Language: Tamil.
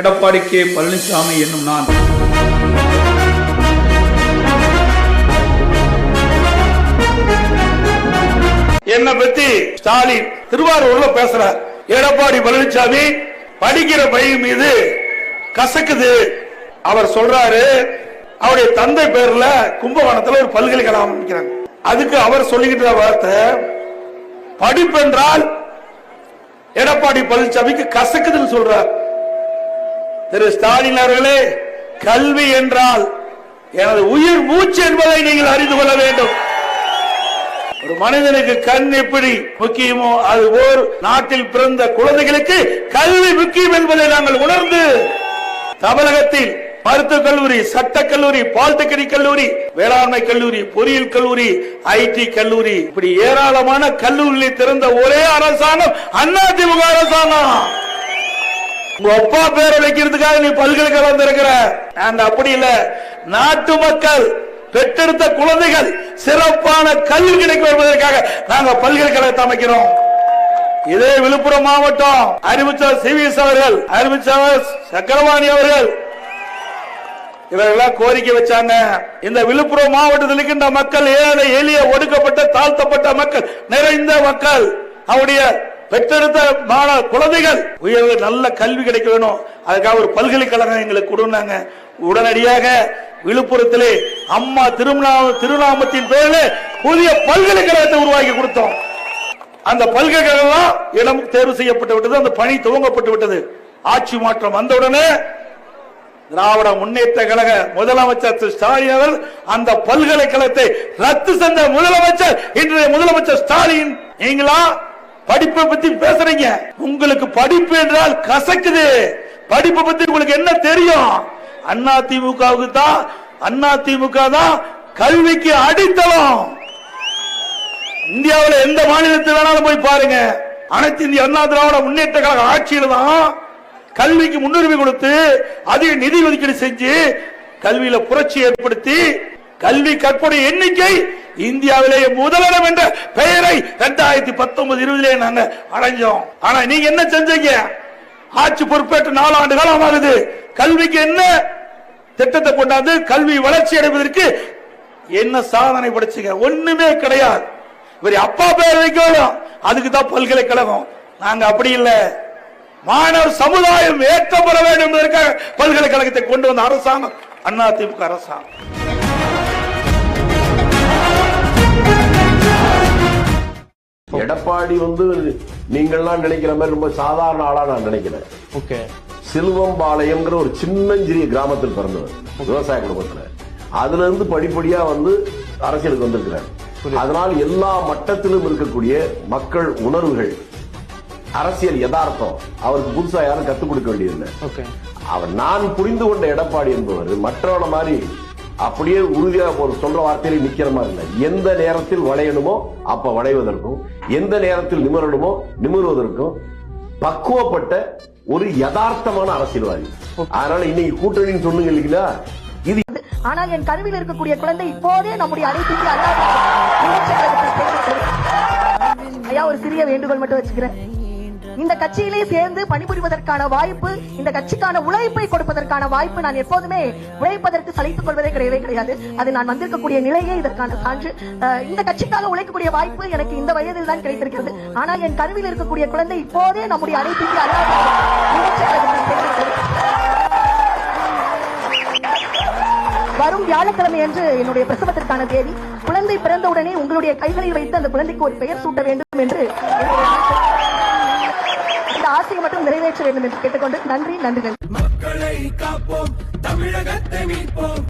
எடப்பாடி கே பழனிசாமி என்னும் நான். என்னை பத்தி ஸ்டாலின் திருவாரூர்ல பேசுறார். எடப்பாடி பழனிசாமி படிக்கிற பையன் மீது கசக்குது. அவர் சொல்றாரு அவருடைய தந்தை பேர்ல கும்பகோணத்துல ஒரு பல்கலைக்கழகம் ஆரம்பிக்கிறாங்க அதுக்கு அவர் சொல்லிக்கிட்ட வார்த்தை படிப்பு என்றால் எடப்பாடி பழனிசாமிக்கு கசக்குதுன்னு சொல்றார். திரு ஸ்டாலின் அவர்களே கல்வி என்றால் எனது உயிர் மூச்சு என்பதை நீங்கள் அறிந்து கொள்ள வேண்டும். ஒரு மனிதனுக்கு கண் எப்படி முக்கியமோ அது ஓர் நாட்டில் பிறந்த குழந்தைகளுக்கு கல்வி முக்கியம் என்பதை நாங்கள் உணர்ந்து தமிழகத்தில் மருத்துவக் கல்லூரி சட்டக் கல்லூரி பாலிடெக்னிக் கல்லூரி வேளாண்மை கல்லூரி பொறியியல் கல்லூரி ஐடி கல்லூரி இப்படி ஏராளமான கல்லூரிகளை திறந்த ஒரே அரசாங்கம் அதிமுக அரசாங்கம். உங்க அப்பா பேரை வைக்கிறதுக்காக நீ பல்கலைக்கழகம் திறக்கிற நாங்க அப்படி இல்ல? நாட்டு மக்கள் பெற்றெடுத்த குழந்தைகள் சிறப்பான கல்வி கிடைக்கும் என்பதற்காக நாங்க பல்கலைக்கழகத்தை அமைக்கிறோம். இதே விழுப்புரம் மாவட்டம் அறிவிச்சவர் சிவிஎஸ் அவர்கள் அறிவிச்சர் சக்கரவாணி அவர்கள் இவர்களாம் கோரிக்கை வச்சாங்க. இந்த விழுப்புரம் மாவட்டத்தில் இருக்கின்ற மக்கள் ஏழை எளிய ஒடுக்கப்பட்ட தாழ்த்தப்பட்ட மக்கள் நிறைந்த மக்கள் அவருடைய பெற்றெடுத்த மாணவ குழந்தைகள். உயர்வு நல்ல கல்வி கிடைக்க வேணும். அதுக்காக ஒரு பல்கலைக்கழகம் எங்களுக்கு கொடுனாங்க உடனடியாக விழுப்புரத்திலே அம்மா திருநாம திருநாமத்தின் பேரில் புதிய பல்கலைக்கழகத்தை உருவாக்கி கொடுத்தோம். அந்த பல்கலைக்கழகம் இடம் தேர்வு செய்யப்பட்டு விட்டது. அந்த பணி துவங்கப்பட்டு விட்டது. ஆட்சி மாற்றம் வந்தவுடனே திராவிட முன்னேற்ற கழக முதலமைச்சர் திரு ஸ்டாலின் அவர்கள் அந்த பல்கலைக்கழகத்தை ரத்து செஞ்ச முதலமைச்சர் இன்றைய முதலமைச்சர் ஸ்டாலின். நீங்களா படிப்பை பத்தி பேசுறீங்க. உங்களுக்கு படிப்பு என்றால் கசக்குது. படிப்பை பத்தி உங்களுக்கு என்ன தெரியும்? அண்ணா திமுகவுக்கு தான் அண்ணா திமுக தான் கல்விக்கு அடித்தளம். இந்தியாவில் எந்த மாநிலத்தில் வேணாலும் போய் பாருங்க. அனைத்து இந்திய அண்ணா திராவிட முன்னேற்ற கழக ஆட்சியில் தான் கல்விக்கு முன்னுரிமை கொடுத்து அதிக நிதி ஒதுக்கீடு செஞ்சு கல்வியில புரட்சி ஏற்படுத்தி கல்வி கற்புடைய எண்ணிக்கை இந்தியாவிலேயே முதலிடம் என்ற பெயரை இரண்டாயிரத்தி பத்தொன்பது இருபதுலேயே நாங்க அடைஞ்சோம். ஆனா நீங்க என்ன செஞ்சீங்க? ஆட்சி பொறுப்பேற்று நாலு ஆண்டு காலம் ஆகுது. கல்விக்கு என்ன திட்டத்தை கொண்டாந்து கல்வி வளர்ச்சி அடைவதற்கு என்ன சாதனை படைச்சீங்க? ஒண்ணுமே கிடையாது. இவர் அப்பா பேர் வைக்கணும். அதுக்கு தான் பல்கலைக்கழகம். நாங்க அப்படி இல்லை. மாணவர் சமுதாயம் ஏற்றப்பட வேண்டும் என்பதற்காக பல்கலைக்கழகத்தை கொண்டு வந்த அரசாங்கம் அண்ணா திமுக அரசாங்கம். எடப்பாடி வந்து நீங்கள்லாம் நினைக்கிற மாதிரி ரொம்ப சாதாரண ஆளா நான் நினைக்கிறேன். ஓகே. சிலுவம்பாளையம்ங்கிற ஒரு சின்னஞ்சிறிய கிராமத்தில் பிறந்தவர் விவசாய குடும்பத்துல. அதுல இருந்து படிப்படியா வந்து அரசியலுக்கு வந்திருக்கிறார். அதனால் எல்லா மட்டத்திலும் இருக்கக்கூடிய மக்கள் உணர்வுகள் அரசியல் யதார்த்தம் அவருக்கு புதுசா யாரும் கத்துக் கொடுக்க வேண்டியதில்லை. அவர் நான் புரிந்து கொண்ட எடப்பாடி என்பவர் மற்றவன மாதிரி அப்படியே உறுதியா ஒரு சொல்ற வார்த்தையில நிக்கிற மாதிரி இல்லை. எந்த நேரத்தில் வளையணுமோ அப்ப வளைவதற்கும் எந்த நேரத்தில் நிமிரணுமோ நிமிர்வதற்கும் பக்குவப்பட்ட ஒரு யதார்த்தமான அரசியல்வாதி. அதனால இன்னைக்கு கூட்டணின்னு சொன்னீங்க இல்லைங்களா? இது ஆனால் என் கருவில் இருக்கக்கூடிய குழந்தை இப்போதே நம்முடைய அனைத்து ஐயா ஒரு சிறிய வேண்டுகோள் மட்டும் வச்சுக்கிறேன். இந்த கட்சியிலே சேர்ந்து பணிபுரிவதற்கான வாய்ப்பு இந்த கட்சிக்கான உழைப்பை கொடுப்பதற்கான வாய்ப்பு நான் எப்போதுமே உழைப்பதற்கு சலித்துக் கொள்வதே கிடையவே கிடையாது. அது நான் வந்திருக்கக்கூடிய நிலையே இதற்கான சான்று. இந்த கட்சிக்காக உழைக்கக்கூடிய வாய்ப்பு எனக்கு இந்த வயதில் தான் கிடைத்திருக்கிறது. ஆனால் என் கருவில் இருக்கக்கூடிய குழந்தை இப்போதே நம்முடைய அனைத்து அண்ணா வரும் வியாழக்கிழமை அன்று என்னுடைய பிரசவத்திற்கான தேதி. குழந்தை பிறந்தவுடனே உங்களுடைய கைகளில் வைத்து அந்த குழந்தைக்கு ஒரு பெயர் சூட்ட வேண்டும் என்று என்னுடைய ஆசையை மட்டும் நிறைவேற்ற வேண்டும் என்று கேட்டுக்கொண்டு நன்றி நன்றிகள். மக்களை காப்போம் தமிழகத்தை மீட்போம்.